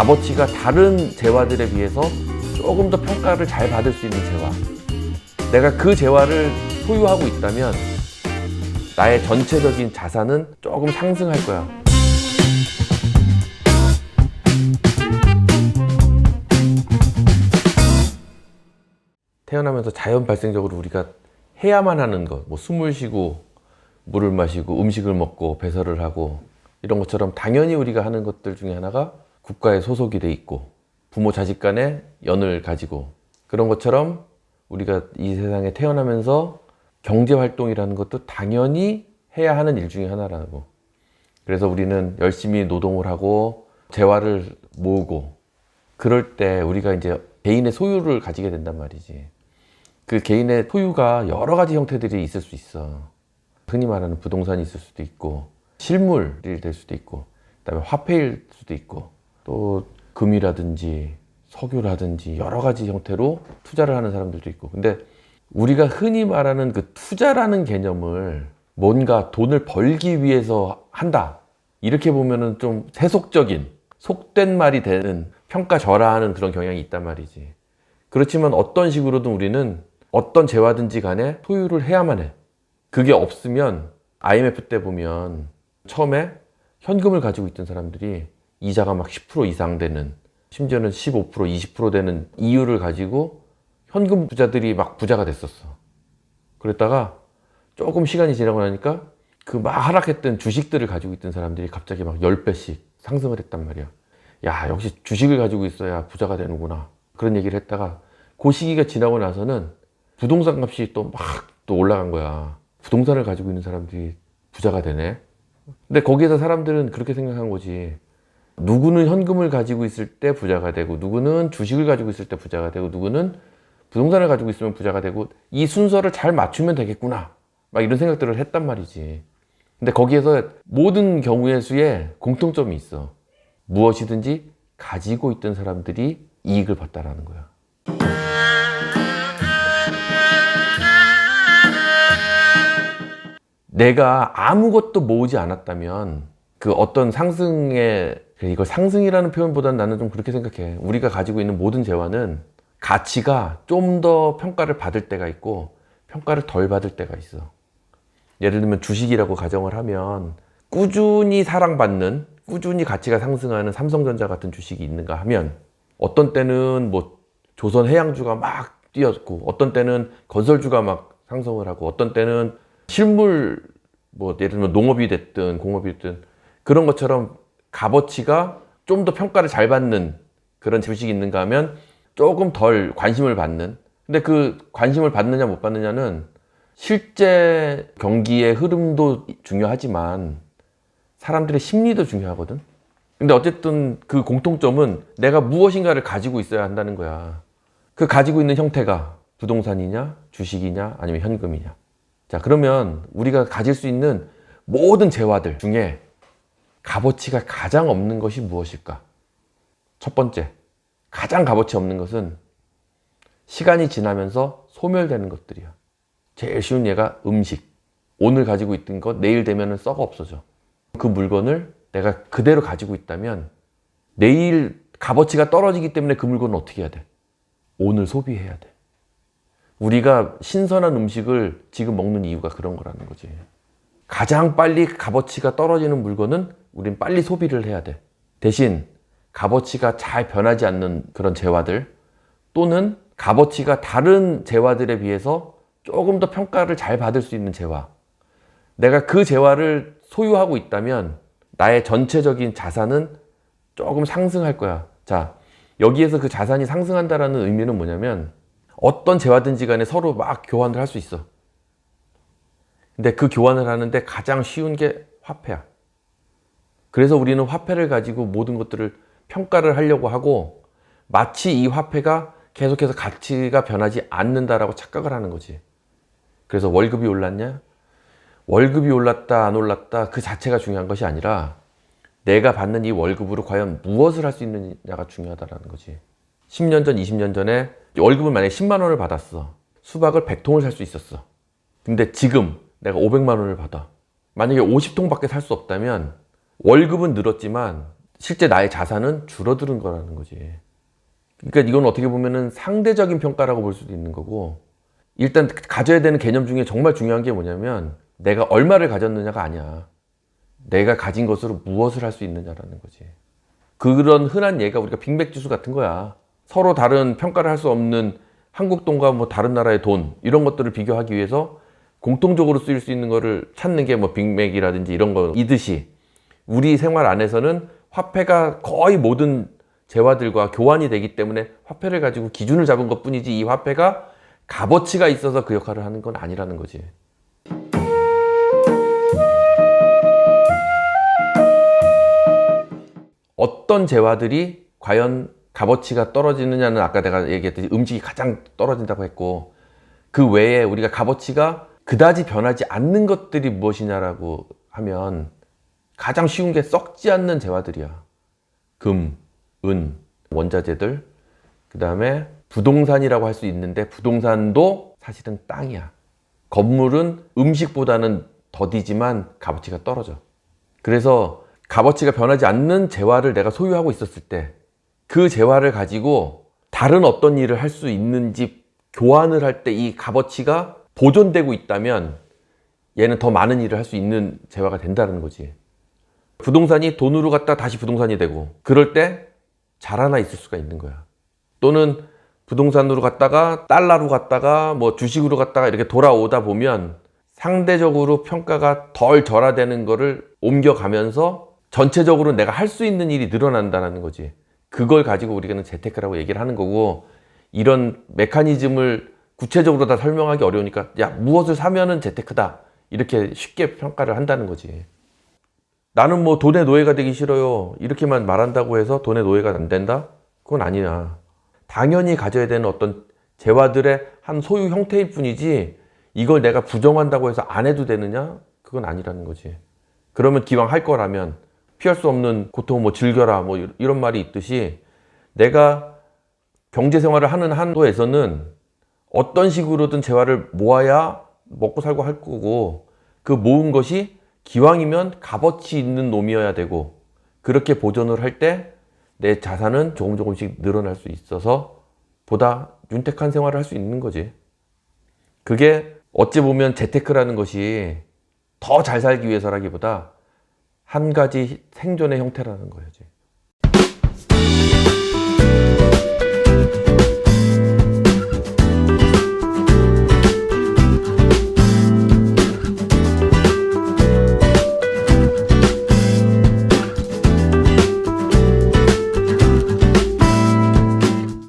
값어치가 다른 재화들에 비해서 조금 더 평가를 잘 받을 수 있는 재화. 내가 그 재화를 소유하고 있다면 나의 전체적인 자산은 조금 상승할 거야. 태어나면서 자연 발생적으로 우리가 해야만 하는 것, 뭐 숨을 쉬고 물을 마시고 음식을 먹고 배설을 하고 이런 것처럼 당연히 우리가 하는 것들 중에 하나가 국가에 소속이 돼 있고 부모 자식 간의 연을 가지고 그런 것처럼 우리가 이 세상에 태어나면서 경제 활동이라는 것도 당연히 해야 하는 일 중에 하나라고. 그래서 우리는 열심히 노동을 하고 재화를 모으고 그럴 때 우리가 이제 개인의 소유를 가지게 된단 말이지. 그 개인의 소유가 여러 가지 형태들이 있을 수 있어. 흔히 말하는 부동산이 있을 수도 있고, 실물이 될 수도 있고, 그다음에 화폐일 수도 있고, 또 금이라든지 석유라든지 여러 가지 형태로 투자를 하는 사람들도 있고. 근데 우리가 흔히 말하는 그 투자라는 개념을 뭔가 돈을 벌기 위해서 한다. 이렇게 보면은 좀 세속적인, 속된 말이 되는 평가절하하는 그런 경향이 있단 말이지. 그렇지만 어떤 식으로든 우리는 어떤 재화든지 간에 소유를 해야만 해. 그게 없으면 IMF 때 보면 처음에 현금을 가지고 있던 사람들이 이자가 막 10% 이상 되는 심지어는 15% 20% 되는 이유를 가지고 현금 부자들이 막 부자가 됐었어. 그랬다가 조금 시간이 지나고 나니까 그 막 하락했던 주식들을 가지고 있던 사람들이 갑자기 막 10배씩 상승을 했단 말이야. 야, 역시 주식을 가지고 있어야 부자가 되는구나. 그런 얘기를 했다가 그 시기가 지나고 나서는 부동산 값이 또 막또 올라간 거야. 부동산을 가지고 있는 사람들이 부자가 되네. 근데 거기에서 사람들은 그렇게 생각한 거지. 누구는 현금을 가지고 있을 때 부자가 되고, 누구는 주식을 가지고 있을 때 부자가 되고, 누구는 부동산을 가지고 있으면 부자가 되고, 이 순서를 잘 맞추면 되겠구나. 막 이런 생각들을 했단 말이지. 근데 거기에서 모든 경우의 수에 공통점이 있어. 무엇이든지 가지고 있던 사람들이 이익을 봤다라는 거야. 내가 아무것도 모으지 않았다면 그 어떤 상승의 그 이걸 상승이라는 표현보다는 나는 좀 그렇게 생각해. 우리가 가지고 있는 모든 재화는 가치가 좀 더 평가를 받을 때가 있고 평가를 덜 받을 때가 있어. 예를 들면 주식이라고 가정을 하면 꾸준히 사랑받는 꾸준히 가치가 상승하는 삼성전자 같은 주식이 있는가 하면 어떤 때는 뭐 조선 해양주가 막 뛰었고 어떤 때는 건설주가 막 상승을 하고 어떤 때는 실물 뭐 예를 들면 농업이 됐든 공업이 됐든 그런 것처럼 값어치가 좀 더 평가를 잘 받는 그런 주식이 있는가 하면 조금 덜 관심을 받는 근데 그 관심을 받느냐 못 받느냐는 실제 경기의 흐름도 중요하지만 사람들의 심리도 중요하거든. 근데 어쨌든 그 공통점은 내가 무엇인가를 가지고 있어야 한다는 거야. 그 가지고 있는 형태가 부동산이냐, 주식이냐, 아니면 현금이냐. 자, 그러면 우리가 가질 수 있는 모든 재화들 중에 값어치가 가장 없는 것이 무엇일까? 첫 번째, 가장 값어치 없는 것은 시간이 지나면서 소멸되는 것들이야. 제일 쉬운 예가 음식. 오늘 가지고 있던 것 내일 되면 썩어 없어져. 그 물건을 내가 그대로 가지고 있다면 내일 값어치가 떨어지기 때문에 그 물건은 어떻게 해야 돼? 오늘 소비해야 돼. 우리가 신선한 음식을 지금 먹는 이유가 그런 거라는 거지. 가장 빨리 값어치가 떨어지는 물건은 우린 빨리 소비를 해야 돼. 대신 값어치가 잘 변하지 않는 그런 재화들 또는 값어치가 다른 재화들에 비해서 조금 더 평가를 잘 받을 수 있는 재화. 내가 그 재화를 소유하고 있다면 나의 전체적인 자산은 조금 상승할 거야. 자, 여기에서 그 자산이 상승한다라는 의미는 뭐냐면 어떤 재화든지 간에 서로 막 교환을 할 수 있어. 근데 그 교환을 하는데 가장 쉬운 게 화폐야. 그래서 우리는 화폐를 가지고 모든 것들을 평가를 하려고 하고 마치 이 화폐가 계속해서 가치가 변하지 않는다라고 착각을 하는 거지. 그래서 월급이 올랐냐? 월급이 올랐다, 안 올랐다, 그 자체가 중요한 것이 아니라 내가 받는 이 월급으로 과연 무엇을 할 수 있느냐가 중요하다라는 거지. 10년 전, 20년 전에 월급을 만약에 10만 원을 받았어. 수박을 100통을 살 수 있었어. 근데 지금 내가 500만 원을 받아. 만약에 50통밖에 살 수 없다면 월급은 늘었지만 실제 나의 자산은 줄어드는 거라는 거지. 그러니까 이건 어떻게 보면은 상대적인 평가라고 볼 수도 있는 거고 일단 가져야 되는 개념 중에 정말 중요한 게 뭐냐면 내가 얼마를 가졌느냐가 아니야. 내가 가진 것으로 무엇을 할 수 있느냐라는 거지. 그런 흔한 예가 우리가 빅맥주스 같은 거야. 서로 다른 평가를 할 수 없는 한국 돈과 뭐 다른 나라의 돈 이런 것들을 비교하기 위해서 공통적으로 쓰일 수 있는 거를 찾는 게 뭐 빅맥이라든지 이런 거 이듯이 우리 생활 안에서는 화폐가 거의 모든 재화들과 교환이 되기 때문에 화폐를 가지고 기준을 잡은 것 뿐이지 이 화폐가 값어치가 있어서 그 역할을 하는 건 아니라는 거지. 어떤 재화들이 과연 값어치가 떨어지느냐는 아까 내가 얘기했듯이 음식이 가장 떨어진다고 했고 그 외에 우리가 값어치가 그다지 변하지 않는 것들이 무엇이냐라고 하면 가장 쉬운 게 썩지 않는 재화들이야. 금, 은, 원자재들, 그 다음에 부동산이라고 할 수 있는데 부동산도 사실은 땅이야. 건물은 음식보다는 더디지만 값어치가 떨어져. 그래서 값어치가 변하지 않는 재화를 내가 소유하고 있었을 때 그 재화를 가지고 다른 어떤 일을 할 수 있는지 교환을 할 때 이 값어치가 보존되고 있다면 얘는 더 많은 일을 할 수 있는 재화가 된다는 거지. 부동산이 돈으로 갔다 다시 부동산이 되고 그럴 때 자라나 있을 수가 있는 거야. 또는 부동산으로 갔다가 달러로 갔다가 뭐 주식으로 갔다가 이렇게 돌아오다 보면 상대적으로 평가가 덜 절하되는 거를 옮겨가면서 전체적으로 내가 할 수 있는 일이 늘어난다는 거지. 그걸 가지고 우리는 재테크라고 얘기를 하는 거고 이런 메커니즘을 구체적으로 다 설명하기 어려우니까 야 무엇을 사면은 재테크다 이렇게 쉽게 평가를 한다는 거지. 나는 뭐 돈의 노예가 되기 싫어요. 이렇게만 말한다고 해서 돈의 노예가 안 된다? 그건 아니야. 당연히 가져야 되는 어떤 재화들의 한 소유 형태일 뿐이지 이걸 내가 부정한다고 해서 안 해도 되느냐? 그건 아니라는 거지. 그러면 기왕 할 거라면 피할 수 없는 고통을 뭐 즐겨라 뭐 이런 말이 있듯이 내가 경제 생활을 하는 한도에서는 어떤 식으로든 재화를 모아야 먹고 살고 할 거고 그 모은 것이 기왕이면 값어치 있는 놈이어야 되고 그렇게 보존을 할 때 내 자산은 조금 조금씩 늘어날 수 있어서 보다 윤택한 생활을 할 수 있는 거지. 그게 어찌 보면 재테크라는 것이 더 잘 살기 위해서라기보다 한 가지 생존의 형태라는 거지.